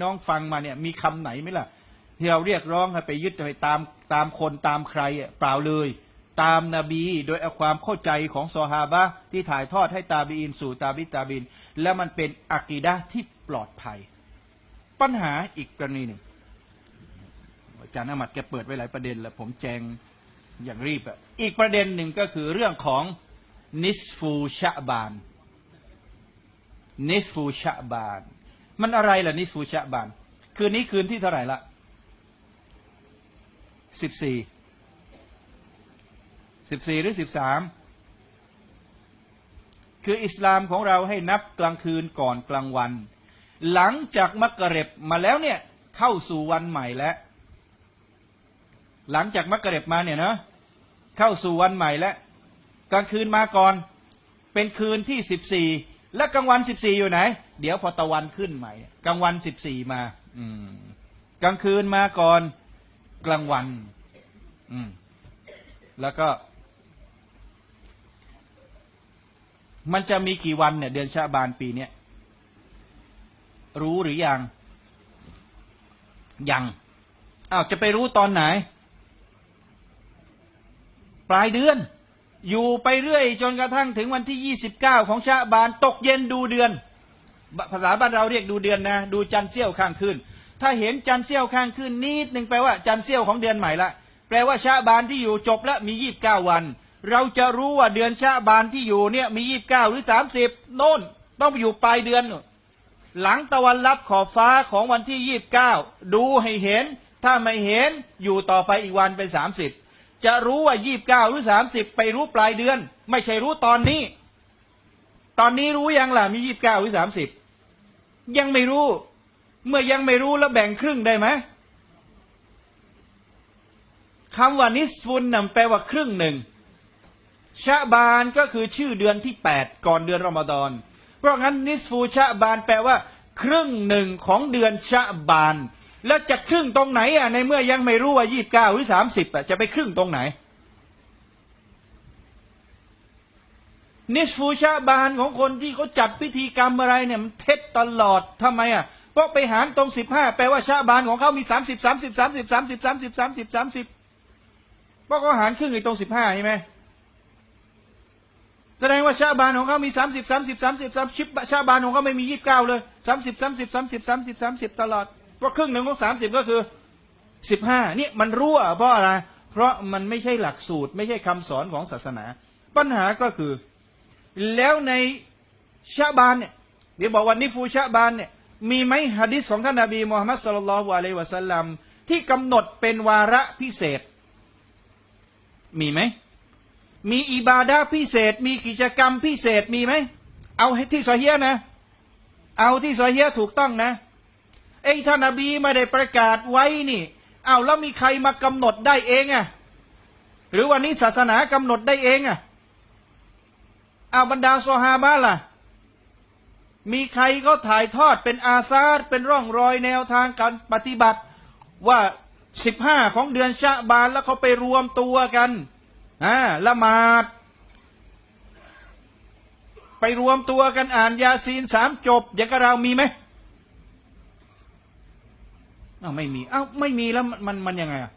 น้องฟังมาเนี่ยมีคำไหนไหมล่ะ ที่เราเรียกร้องให้ไปยึดไปตามตามคนตามใครเปล่าเลย ตามนาบีโดยเอาความเข้าใจของซอฮาบะที่ถ่ายทอดให้ตาบีอินสู่ตาบิตาบิน และมันเป็นอากีดะที่ปลอดภัย ปัญหาอีกกรณีหนึ่งอาจารย์อามัดแกเปิดไว้หลายประเด็น แล้วผมแจงอย่างรีบอะอีกประเด็นหนึ่งก็คือเรื่องของนิสฟูชะบานนิสฟูชะบาน มันอะไรล่ะนิสฟูชะบาน คืนนี้คืนที่เท่าไหร่ละสิบสี่สิบสี่หรือสิบสามคืออิสลามของเราให้นับกลางคืนก่อนกลางวัน หลังจากมักกะเร็บมาแล้วเนี่ยเข้าสู่วันใหม่แล้วหลังจากมักกะเร็บมาเนี่ยเนาะเข้าสู่วันใหม่แล้วกลางคืนมาก่อน เป็นคืนที่สิบสี่ และกลางวันสิบสี่อยู่ไหน เดี๋ยวพอตะวันขึ้นใหม่กลางวันสิบสี่มา อืม กลางคืนมาก่อนกลางวัน อืม แล้วก็ มันจะมีกี่วันเนี่ย เดือนชาบานปีเนี้ยรู้หรือยัง ยังอ้าวจะไปรู้ตอนไหน ปลายเดือน อยู่ไปเรื่อย จนกระทั่งถึงวันที่ 29 ของชาบานตกเย็นดูเดือน ภาษาบ้านเราเรียกดูเดือนนะ ดูจันทร์เสี้ยวข้างขึ้น ถ้าเห็นจันทร์เสี้ยวข้างขึ้นนิดหนึ่งแปลว่าจันทร์เสี้ยวของเดือนใหม่ละ แปลว่าชาบานที่อยู่จบแล้วมี 29 วัน เราจะรู้ว่าเดือนชาบานที่อยู่เนี่ยมี 29 หรือ 30 โน่นต้องไปอยู่ปลายเดือน หลังตะวันรับขอบฟ้าของวันที่ 29 ดูให้เห็น ถ้าไม่เห็นอยู่ต่อไปอีกวันเป็น 30 จะรู้ว่า29หรือ30ไปรู้ปลายเดือน ไม่ใช่รู้ตอนนี้ ตอนนี้รู้ยังล่ะมี29หรือ30ยังไม่รู้ เมื่อยังไม่รู้แล้วแบ่งครึ่งได้ไหมคำว่านิสฟุนนั่นแปลว่าครึ่งหนึ่งชะบานก็คือชื่อเดือนที่8ก่อนเดือนรอมฎอน เพราะงั้นนิสฟูชะบานแปลว่า ครึ่งหนึ่งของเดือนชะบาน แล้วจะครึ่งตรงไหนอะในเมื่อยังไม่รู้ว่ายี่บเก้าหรือสามสิบอะจะไปครึ่งตรงไหน นิสฟูชะบานของคนที่เขาจัดพิธีกรรมอะไรเนี่ยมันเท็จตลอดทำไมอะเพราะไปหารตรงสิบห้าแปลว่าชะบานของเขามีสามสิบสามสิบสามสิบสามสิบสามสิบสามสิบสามสิบเพราะเขาหารครึ่งอีกตรงสิบห้าใช่ไหมแสดงว่าชาบานของเขามีสามสิบสามสิบสามสิบสามชิบชาบานของเขาไม่มียี่สิบเก้าเลยสามสิบสามสิบสามสิบสามสิบสามสิบตลอด เพราครึ่งหนึ่งของสามสิบก็คือสิบห้านี่มันรั่วเพราะอะไร เพราะมันไม่ใช่หลักสูตร ไม่ใช่คำสอนของศาสนา ปัญหาก็คือ แล้วในชาบานเนี่ยเดี๋ยวบอกว่านิฟูชาบานเนี่ยมีไหมฮะดิษของท่านนบีมูฮัมมัดสุลลัลลอฮุอะลัยฮิวะสัลลัมที่กำหนดเป็นวาระพิเศษ มีไหม มีอิบาดาพิเศษ มีกิจกรรมพิเศษมีไหม เอาให้ที่ซอเฮียนะ เอาที่ซอเฮียถูกต้องนะ ไอ้ท่านนบีไม่ได้ประกาศไว้นี่เอาแล้วมีใครมากำหนดได้เองอะหรือวันนี้ศาสนากำหนดได้เองอะเอาบรรดาซอฮาบะล่ะ มีใครก็ถ่ายทอดเป็นอาซาดเป็นร่องรอยแนวทางการปฏิบัติ ว่าสิบห้าของเดือนชะบานแล้วเขาไปรวมตัวกันอ่าละหมาด ไปรวมตัวกันอ่านยาซีนสามจบอย่างกับเรามีไหม อ้าวไม่มีอ้าวไม่มีแล้วมันมันมันยังไงอะ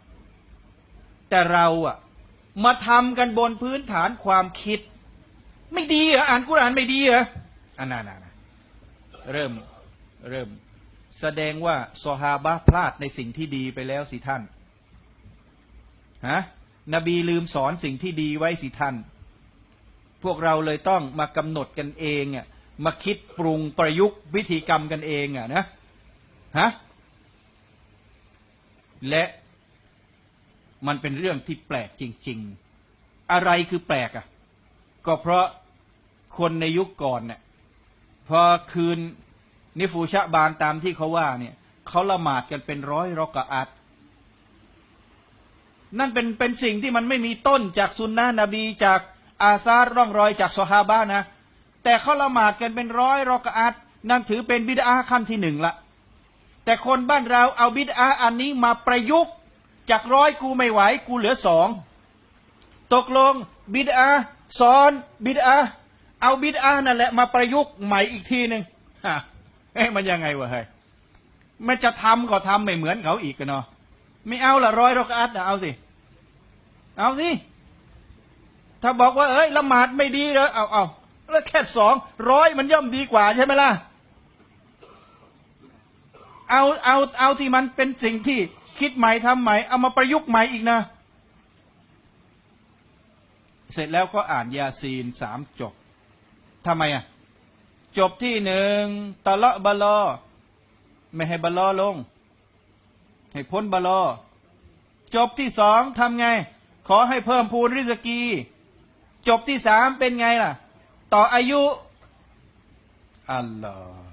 แต่เราอะมาทำกันบนพื้นฐานความคิด ไม่ดีเหรออ่านกุรอานไม่ดีเหรออันนั้นเริ่มเริ่ม แสดงว่าซอฮาบะพลาดในสิ่งที่ดีไปแล้วสิท่านฮะนบีลืมสอนสิ่งที่ดีไว้สิท่าน พวกเราเลยต้องมากำหนดกันเองอะมาคิดปรุงประยุกต์วิธีกรรมกันเองอะนะฮะ และมันเป็นเรื่องที่แปลกจริง ๆ อะไรคือแปลกอะ ก็เพราะคนในยุคก่อนเนี่ยพอคืนนิฟูชะบานตามที่เขาว่าเนี่ยเขาละหมาดกันเป็นร้อยรอกะอัดนั่นเป็นเป็นสิ่งที่มันไม่มีต้นจากซุนนะนบีจากอาซาร,ร่องรอยจากซอฮาบะนะ แต่เขาละหมาดกันเป็นร้อยรอกะอัดนั่นถือเป็นบิดาขั้นที่หนึ่งละ แต่คนบ้านเราเอาบิดอาอันนี้มาประยุกต์จากร้อยกูไม่ไหวกูเหลือสองตกลงบิดอาสอนบิดอาเอาบิดอานั่นแหละมาประยุกต์ใหม่อีกทีหนึ่งฮะเอ๊ะมันยังไงวะเฮ้ยมันจะทำก็ทำไม่เหมือนเขาอีกกันเนาะไม่เอาละร้อยรอกอัดนะเอาสิ เอาสิ ถ้าบอกว่า เอ้ยละหมาดไม่ดีเลยเอาเอาแล้วแค่สองร้อยมันย่อมดีกว่าใช่ไหมล่ะ เอาเอาเอาที่มันเป็นสิ่งที่คิดใหม่ทำใหม่เอามาประยุกต์ใหม่อีกนะ เสร็จแล้วก็อ่านยาซีนสามจบทำไมอะ จบที่หนึ่งตะละบะลอ ไม่ให้บะลอลง ให้พ้นบะลอ จบที่สองทำไง ขอให้เพิ่มพูนริสกี จบที่สามเป็นไงล่ะ ต่ออายุอัลลอฮ์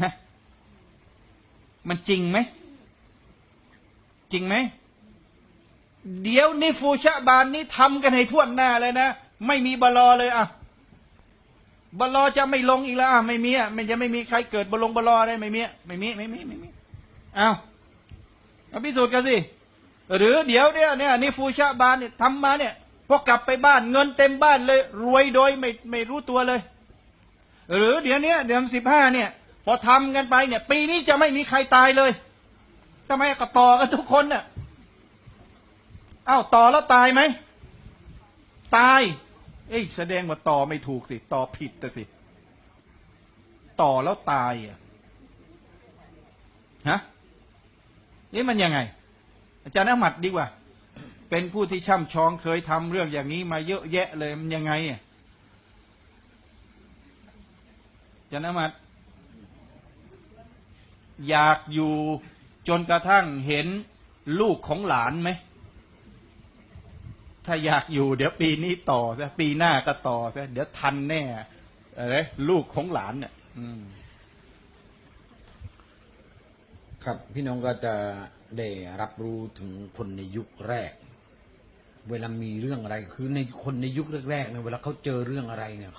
ฮะ มันจริงไหม จริงไหม เดี๋ยวนี่ฟูชะบานนี่ทำกันให้ท่วนหน้าเลยนะ ไม่มีบลอเลยอะบลอจะไม่ลงอีกแล้วอะไม่มีอะมันจะไม่มีใครเกิดบลงบลอได้ไม่มีอะไม่มีไม่มีไม่มีเอาเอาพิสูจน์กันสิหรือเดี๋ยวเนี่ยเนี่ยนี่ฟูชะบานเนี่ยทำมาเนี่ยพอกลับไปบ้านเงินเต็มบ้านเลย รวยโดยไม่ไม่รู้ตัวเลย หรือเดี๋ยวนี้เดือนสิบห้าเนี่ย พอทำกันไปเนี่ย ปีนี้จะไม่มีใครตายเลยทำไมก็ต่อกันทุกคนน่ะอ้าวต่อแล้วตายไหมตาย เอ้ยแสดงว่าต่อไม่ถูกสิ ต่อผิดแต่สิ ต่อแล้วตายอะฮะนี่มันยังไง อาจารย์อหมัดดีกว่า เป็นผู้ที่ช่ำชองเคยทำเรื่องอย่างนี้มาเยอะแยะเลยมันยังไงอะอาจารย์อหมัด อยากอยู่จนกระทั่งเห็นลูกของหลานไหม ถ้าอยากอยู่เดี๋ยวปีนี้ต่อซะปีหน้าก็ต่อซะเดี๋ยวทันแน่อะไรลูกของหลานเนี่ยครับพี่น้องก็จะได้รับรู้ถึงคนในยุคแรก เวลามีเรื่องอะไร คือในคนในยุคแรกๆเนี่ยเวลาเขาเจอเรื่องอะไรเนี่ย